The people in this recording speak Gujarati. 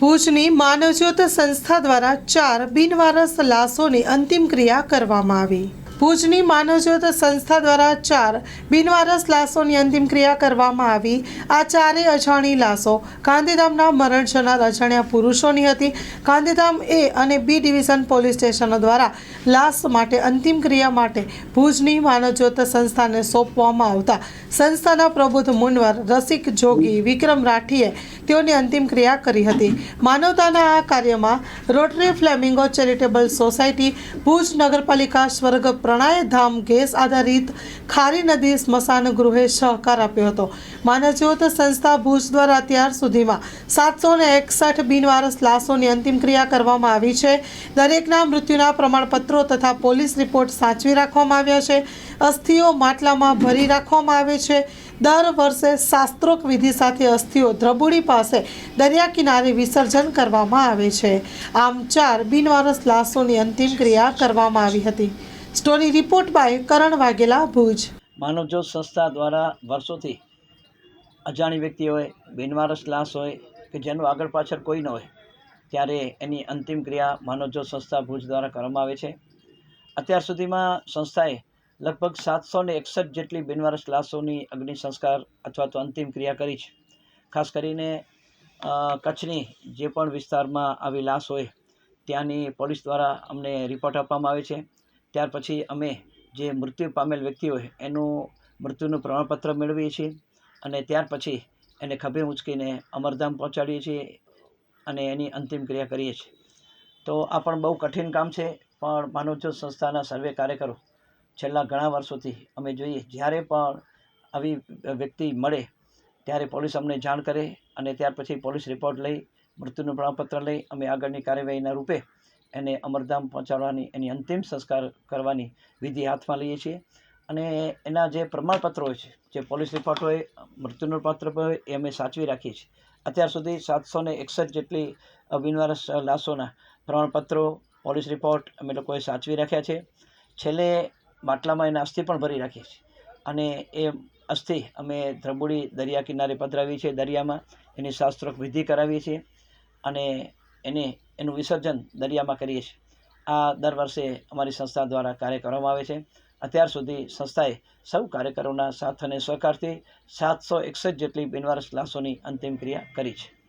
ભુજની માનવજ્યોત સંસ્થા દ્વારા ચાર બિનવારસ લાશોની અંતિમ ક્રિયા કરવામાં આવી. ભુજની માનવજ્યોત સંસ્થા દ્વારા ચાર બિનવારસ લાશોની અંતિમ ક્રિયા કરવામાં આવી. આ ચારેય અજાણી લાશો ગાંધીધામના મરણ જનાર અજાણ્યા પુરુષોની હતી. ગાંધીધામ એ અને બી ડિવિઝન પોલીસ સ્ટેશનો દ્વારા લાશ માટે અંતિમ ક્રિયા માટે ભુજની માનવજ્યોત સંસ્થાને સોંપવામાં આવતા. સંસ્થાના પ્રબુદ્ધ મુનવર, રસિક જોગી, વિક્રમ રાઠીએ તેઓની અંતિમ ક્રિયા કરી હતી. માનવતાના આ કાર્યમાં Rotary Flamingo Charitable Society, Bhuj નગરપાલિકા સ્વર્ગ પ્રણય ગેસ આધારિત ખારી નદી સ્મશાન ગૃહે સહકાર આપ્યો હતો. માનવજ્યોત સંસ્થા ભુજ દ્વારા અત્યાર સુધીમાં સાતસો ને એકસઠ બિનવારસ લાશોની અંતિમ ક્રિયા કરવામાં આવી છે. દરેકના મૃત્યુના પ્રમાણપત્રો તથા પોલીસ રિપોર્ટ સાચવી રાખવામાં આવ્યા છે. અસ્થિઓ માટલામાં ભરી રાખવામાં આવે છે. દર વર્ષે શાસ્ત્રોક વિધિ સાથે અસ્થિઓ દ્રબુડી પાસે દરિયા કિનારે વિસર્જન કરવામાં આવે છે. આમ ચાર બિનવારસ લાશોની અંતિમ ક્રિયા કરવામાં આવી હતી. Story report by Karan Vaghela Bhuj. Manavjyot સંસ્થા દ્વારા વર્ષોથી અજાણી વ્યક્તિ હોય બિનવારસ લાશ હોય કે જેનું આગળ પાછળ કોઈ ન હોય, ત્યારે એની અંતિમ ક્રિયા માનવજ્યોત સંસ્થા ભુજ દ્વારા કરવામાં આવે છે. અત્યાર સુધીમાં સંસ્થાએ લગભગ સાતસો ને એકસઠ જેટલી બિનવારસ લાશોની અગ્નિ સંસ્કાર અથવા તો અંતિમ ક્રિયા કરી છે. ખાસ કરીને કચ્છની જે પણ વિસ્તારમાં આવી લાશ હોય, ત્યાંની પોલીસ દ્વારા અમને રિપોર્ટ આપવામાં આવે છે. ત્યાર પછી અમે જે મૃત્યુ પામેલ વ્યક્તિ હોય, એનું મૃત્યુનું પ્રમાણપત્ર મેળવીએ છીએ અને ત્યાર પછી એને ખભે ઉંચકીને અમરધામ પહોંચાડીએ છીએ અને એની અંતિમ ક્રિયા કરીએ છીએ. તો આ પણ બહુ કઠિન કામ છે, પણ માનવજ્યોત સંસ્થાના સર્વે કાર્યકરો છેલ્લા ઘણા વર્ષોથી અમે જોઈએ, જ્યારે પણ આવી વ્યક્તિ મળે, ત્યારે પોલીસ અમને જાણ કરે અને ત્યાર પછી પોલીસ રિપોર્ટ લઈ, મૃત્યુનું પ્રમાણપત્ર લઈ, અમે આગળની કાર્યવાહીના રૂપે એને અમરધામ પહોંચાડવાની, એની અંતિમ સંસ્કાર કરવાની વિધિ હાથમાં લઈએ છીએ. અને એના જે પ્રમાણપત્રો હોય છે, જે પોલીસ રિપોર્ટ હોય, મૃત્યુનું પત્ર હોય, એ અમે સાચવી રાખીએ છીએ. અત્યાર સુધી સાતસો ને એકસઠ જેટલી બિનવારસ લાશોના પ્રમાણપત્રો, પોલીસ રિપોર્ટ અમે લોકોએ સાચવી રાખ્યા છે. છેલ્લે માટલામાં એના અસ્થિ પણ ભરી રાખીએ છીએ. અને એ અસ્થિ અમે ધ્રબુડી દરિયા કિનારે પધરાવીએ છીએ દરિયામાં, એની શાસ્ત્રોક વિધિ કરાવીએ છીએ. અને એને, એનું વિસર્જન દરિયામાં કરીએ છીએ. આ દર વર્ષે અમારી સંસ્થા દ્વારા કાર્ય કરવામાં આવે છે. અત્યાર સુધી સંસ્થાએ સૌ કાર્યકરોના સાથ અને સહકારથી સાતસો એકસઠ જેટલી બિનવારસ લાશોની અંતિમ ક્રિયા કરી છે.